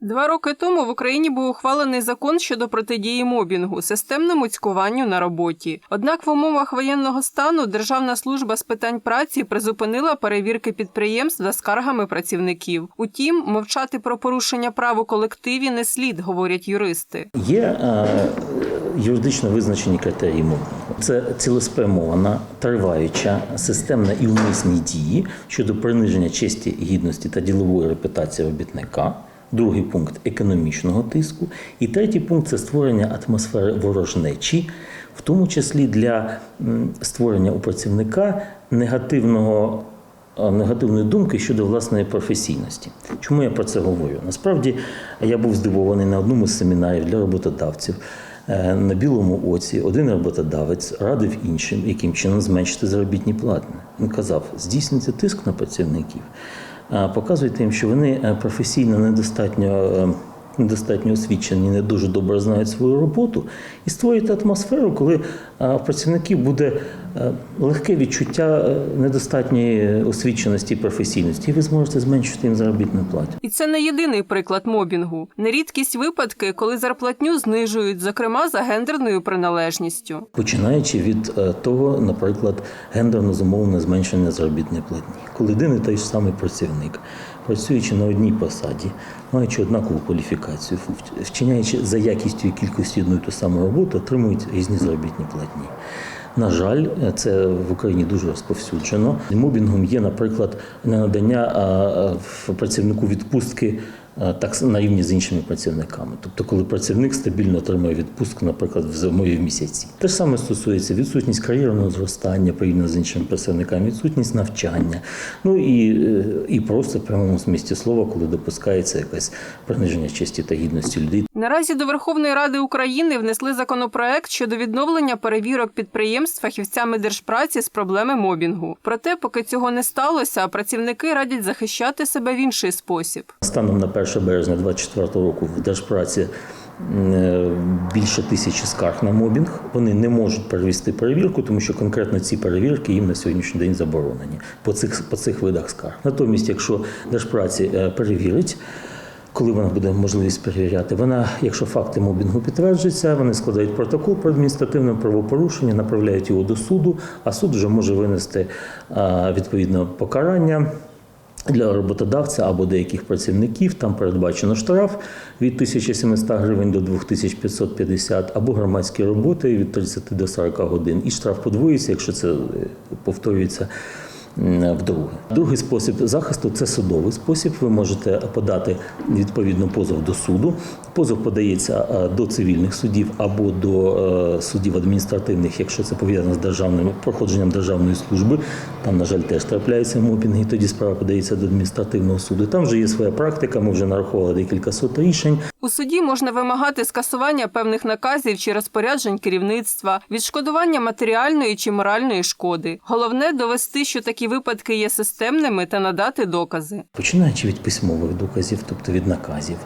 Два роки тому в Україні був ухвалений закон щодо протидії мобінгу, системному цькуванню на роботі. Однак в умовах воєнного стану Державна служба з питань праці призупинила перевірки підприємств за скаргами працівників. Утім, мовчати про порушення прав у колективі не слід, говорять юристи. Є е, юридично визначені критерії мовлення. Це цілеспрямована, триваюча, системна і умисні дії щодо приниження честі, гідності та ділової репутації робітника. Другий пункт економічного тиску. І третій пункт це створення атмосфери ворожнечі, в тому числі для створення у працівника негативного е, негативної думки щодо власної професійності. Чому я про це говорю? Насправді я був здивований на одному з семінарів для роботодавців. Е, На білому оці один роботодавець радив іншим, яким чином зменшити заробітні плати. Він казав: здійснюйте тиск на працівників, а тим, що вони е, професійно недостатньо. е, Недостатньо освічені, не дуже добре знають свою роботу, і створюють атмосферу, коли а, в працівників буде е, легке відчуття е, недостатньої освіченості і професійності, і ви зможете зменшити їм заробітну плату. І це не єдиний приклад мобінгу. Нерідкість випадки, коли зарплатню знижують, зокрема за гендерною приналежністю. Починаючи від е, того, наприклад, гендерно зумовлене зменшення заробітної платні, коли один і той ж самий працівник, працюючи на одній посаді, маючи однакову кваліфікацію, вчиняючи за якістю і кількістю одну і ту саму роботу, отримують різні заробітні платні. На жаль, це в Україні дуже розповсюджено. Мобінгом є, наприклад, а, в працівнику відпустки так на рівні з іншими працівниками. Тобто, коли працівник стабільно отримує відпустку, наприклад, в зимові місяці. Те ж саме стосується відсутність кар'єрного зростання порівняно з іншими працівниками, відсутність навчання. Ну і, е, і просто в прямому змісті слова, коли допускається якесь приниження честі та гідності людей. Наразі до Верховної Ради України внесли законопроект щодо відновлення перевірок підприємств фахівцями держпраці з проблеми мобінгу. Проте, поки цього не сталося, працівники радять захищати себе в інший спосіб. Станом на 1 березня 2024 року в Держпраці е, більше тисячі скарг на мобінг. Вони не можуть перевести перевірку, тому що конкретно ці перевірки їм на сьогоднішній день заборонені по цих, по цих видах скарг. Натомість, якщо Держпраці е, перевірить, коли вона буде можливість перевіряти, вона, якщо факти мобінгу підтверджуються, вони складають протокол про адміністративне правопорушення, направляють його до суду, а суд вже може винести а, відповідно покарання. Для роботодавця або деяких працівників там передбачено штраф від 1700 гривень до 2550, або громадські роботи від 30 до 40 годин. І штраф подвоюється, якщо це е, повторюється вдруге. Другий спосіб захисту це судовий спосіб. Ви можете подати відповідно позов до суду. Позов подається е, до цивільних судів або до е, судів адміністративних, якщо це пов'язано з державним проходженням державної служби. Там, на жаль, теж трапляються мопінги. Тоді справа подається до адміністративного суду. Там вже є своя практика. Ми вже нарахували декілька сот рішень. У суді можна вимагати скасування певних наказів чи розпоряджень керівництва, відшкодування матеріальної чи моральної шкоди. Головне довести, що такі випадки є системними та надати докази. Починаючи від письмових доказів, тобто від наказів,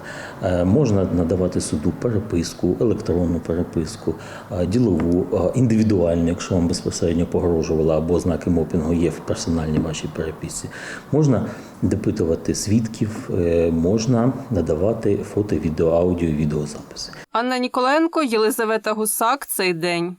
е, можна надавати суду переписку, електронну переписку, е, ділову, е, індивідуальну, якщо вам безпосередньо погрожувала або ознаки мопінгу є в персональній вашій переписці. Можна допитувати свідків, е, можна надавати фото, відео, аудіо, відеозаписи. Анна Ніколенко, Єлизавета Гусак. Цей день.